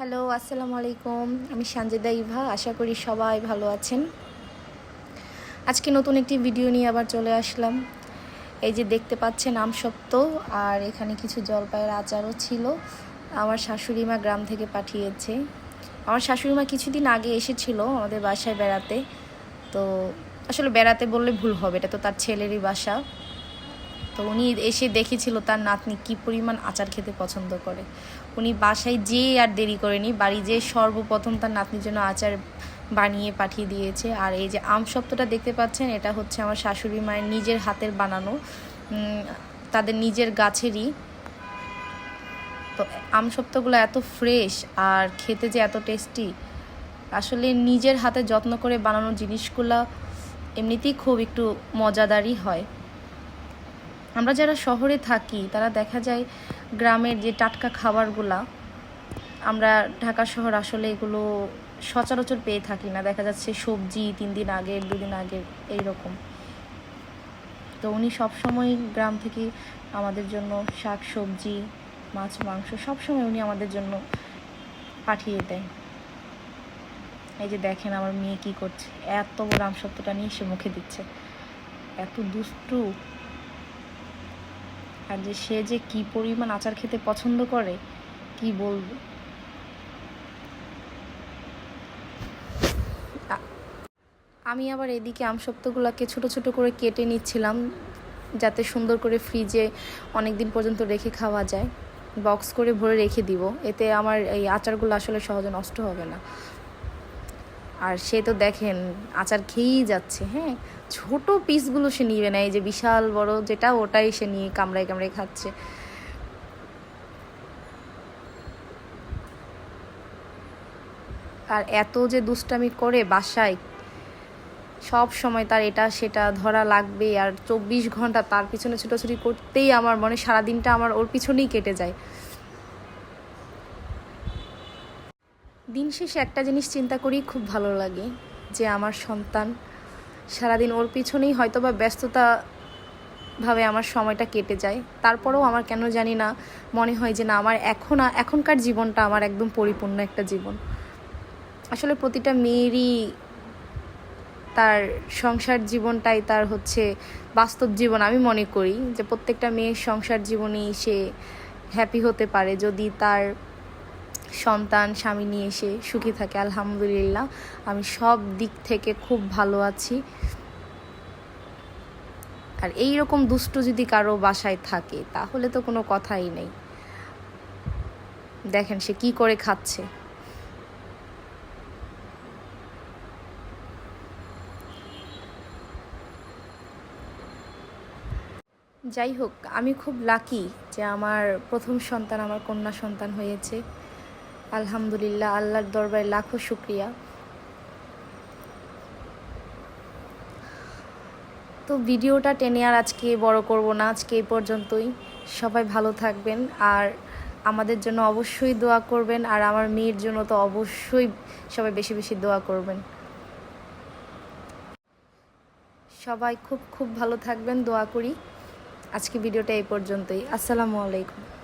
Hello আসসালামু আলাইকুম। আমি সানজিদা ইভা, আশা করি সবাই ভালো আছেন। আজকে নতুন একটি ভিডিও নিয়ে আবার চলে আসলাম। এই যে দেখতে পাচ্ছেন আম সপ্ত আর এখানে কিছু জলপাইয়ের আচারও ছিল। আমার শাশুড়ি মা গ্রাম থেকে পাঠিয়েছে। আমার শাশুড়ি মা কিছুদিন আগে এসেছিল আমাদের বাসায় বেড়াতে। তো আসলে বেড়াতে বললে ভুল হবে, এটা তো তার ছেলেরই বাসা। তো উনি এসে দেখেছিল তার নাতনি কি পরিমাণ আচার খেতে পছন্দ করে। উনি বাসায় যেয়ে আর দেরি করেনি, বাড়ি যেয়ে সর্বপ্রথম তার নাতনির জন্য আচার বানিয়ে পাঠিয়ে দিয়েছে। আর এই যে আম সপ্তটা দেখতে পাচ্ছেন, এটা হচ্ছে আমার শাশুড়ি মায়ের নিজের হাতের বানানো তাদের নিজের গাছেরই। তো আম সপ্তগুলো এত ফ্রেশ আর খেতে যে এত টেস্টি, আসলে নিজের হাতে যত্ন করে বানানো জিনিসগুলো এমনিতেই খুব একটু মজাদারই হয়। আমরা যারা শহরে থাকি, তারা দেখা যায় গ্রামের যে টাটকা খাবারগুলা, আমরা ঢাকা শহর আসলে এগুলো সচরাচর পেয়ে থাকি না। দেখা যাচ্ছে সবজি তিন দিন আগের দুদিন আগের এইরকম। তো উনি সবসময় গ্রাম থেকে আমাদের জন্য শাক, সবজি, মাছ, মাংস সবসময় উনি আমাদের জন্য পাঠিয়ে দেয়। এই যে দেখেন আমার মেয়ে কি করছে। এত বড় আমসত্বটা নিয়ে সে মুখে দিচ্ছে। এত দুষ্টু। আর যে সে যে কি পরিমাণ আচার খেতে পছন্দ করে, কি বলব? আমি আবার এদিকে আমসত্বগুলোকে ছোট ছোট করে কেটে নিচ্ছিলাম, যাতে সুন্দর করে ফ্রিজে অনেক দিন পর্যন্ত রেখে খাওয়া যায়। বক্স করে ভরে রেখে দিব, এতে আমার এই আচারগুলো আসলে সহজে নষ্ট হবে না। আর সে তো দেখেন আচার খেয়েই যাচ্ছে হ্যাঁ? ছোট পিসগুলো সে নিবে না, এই যে বিশাল বড় যেটা ওটাই সে নিয়ে কামড়ায় কামড়ায় খাচ্ছে। আর এত যে দুষ্টামি করে বাসায়, সব সময় তার এটা সেটা ধরা লাগবে আর চব্বিশ ঘণ্টা তার পিছনে ছুটোছুটি করতেই আমার মনে সারাদিনটা আমার ওর পিছনেই কেটে যায়। দিন শেষে একটা জিনিস চিন্তা করি, খুব ভালো লাগে যে আমার সন্তান সারাদিন ওর পিছনেই হয়তো বা ব্যস্ততা ভাবে আমার সময়টা কেটে যায়। তারপরেও আমার কেন জানি না মনে হয় যে না, আমার এখন এখনকার জীবনটা আমার একদম পরিপূর্ণ একটা জীবন। আসলে প্রতিটা মেয়েরই তার সংসার জীবনটাই তার হচ্ছে বাস্তব জীবন আমি মনে করি যে প্রত্যেকটা মেয়ের সংসার জীবনেই সে হ্যাপি হতে পারে যদি তার সন্তান, স্বামী নিয়ে এসে সুখী থাকে, আলহামদুলিল্লাহ। আমি সব দিক থেকে খুব ভালো আছি। আর এই রকম দুষ্টু যদি কারও বাসায় থাকে, তাহলে তো কোনো কথাই নেই। দেখেন সে কি করে খাচ্ছে। যাই হোক, আমি খুব লাকি যে আমার প্রথম সন্তান, আমার কন্যা সন্তান হয়েছে। আলহামদুলিল্লাহ, আল্লাহর দরবারে লাখো শুক্রিয়া। তো ভিডিওটা টেনে আর আজকে বড় করব না, আজকে এই পর্যন্তই। সবাই ভালো থাকবেন আর আমাদের জন্য অবশ্যই দোয়া করবেন আর আমার মেয়ের জন্য তো অবশ্যই সবাই বেশি বেশি দোয়া করবেন। সবাই খুব খুব ভালো থাকবেন, দোয়া করি। আজকে ভিডিওটা এই পর্যন্তই। আসসালামু আলাইকুম।